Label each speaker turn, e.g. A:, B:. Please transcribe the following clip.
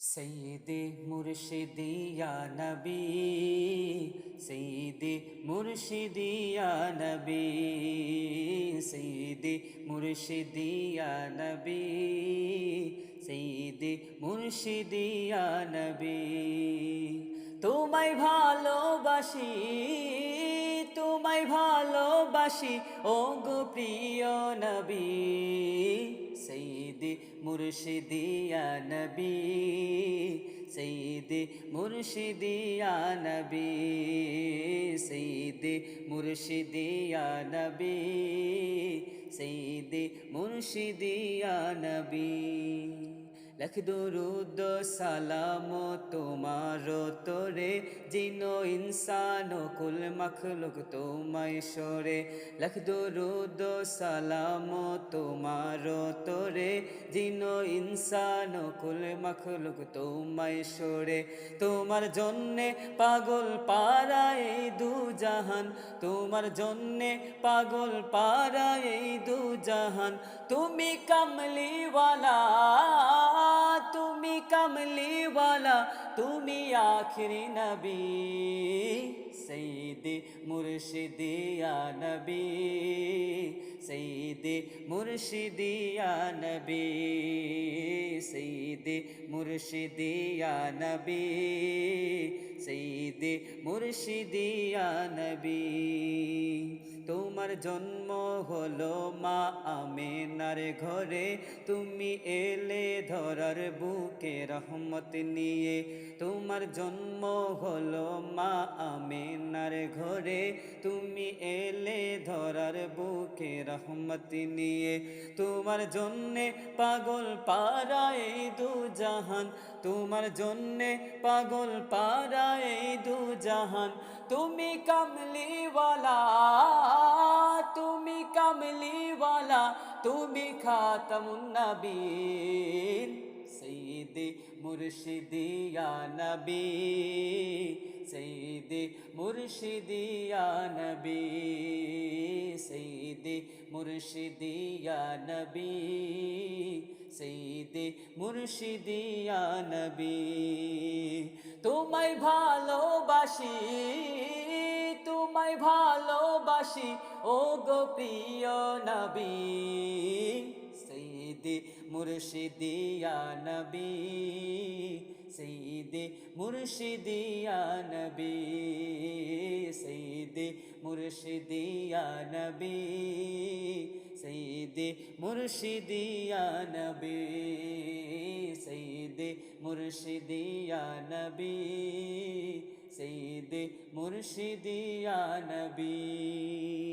A: সৈয়দে মুর্শিদিয়া নবী সৈয়দে মুর্শিদিয়া নবী সৈয়দে মুর্শিদিয়া নবী সৈয়দে মুর্শিদিয়া নবী তোমায় ভালোবাসি। ভালোবাসি। ও গো প্রিয় নবী সৈয়দে মুর্শিদিয়া নবী সৈয়দে মুর্শিদিয়া নবী সৈয়দে মুর্শিদিয়া নবী সৈয়দে মুর্শিদিয়া নবী। লখ দুরুদ সালাম তোমার তোরে, জিন ইনসান কুল মখলুক তোমায় সরে। লখ দুরুদ সালাম তোমার তোরে, জিন ইনসান কুল মখলুক তোমায় সরে। তোমার জন্যে পাগল পারা এই দু জাহান, তোমার জন্যে পাগল পারা এই দু জাহান। তুমি কামলিওয়ালা কামলিওয়ালা তুমি আখরি নবী সৈদে মুর্শিদিয়া নবী সৈদে মুর্শিদিয়া নবী। সৈদে মুর্শিদিয়া নবী সৈদে মুর্শিদিয়া নবী। তোমার জন্ম হলো মা আমেনার ঘরে, তুমি এলে ধরার বুকে রহমত নিয়ে। তোমার জন্ম হলো মা আমেনার ঘরে, তুমি এলে ধরার বুকে রহমত নিয়ে, তোমার জন্যে পাগল এই দু জাহান, তোমার জন্যে পাগল এই দু জাহান। তুমি কামলিওয়ালা তুমি কামলিওয়ালা, তুমি খাতামুন নবীন সৈয়দে মুর্শিদিয়া নবী সৈয়দে মুর্শিদিয়া নবী। সৈয়দে মুর্শিদিয়া নবী সৈয়দে মুর্শিদিয়া নবী তোমায় ভালোবাসি তোমায় ভালোবাসি ও গো প্রিয় নবী সৈয়দে মুর্শিদিয়া নবী সৈয়দে মুর্শিদিয়া নবী সৈয়দে মুর্শিদিয়া নবী সৈয়দে মুর্শিদিয়া নবী সৈয়দে মুর্শিদিয়া নবী সৈয়দে মুর্শিদিয়া নবী।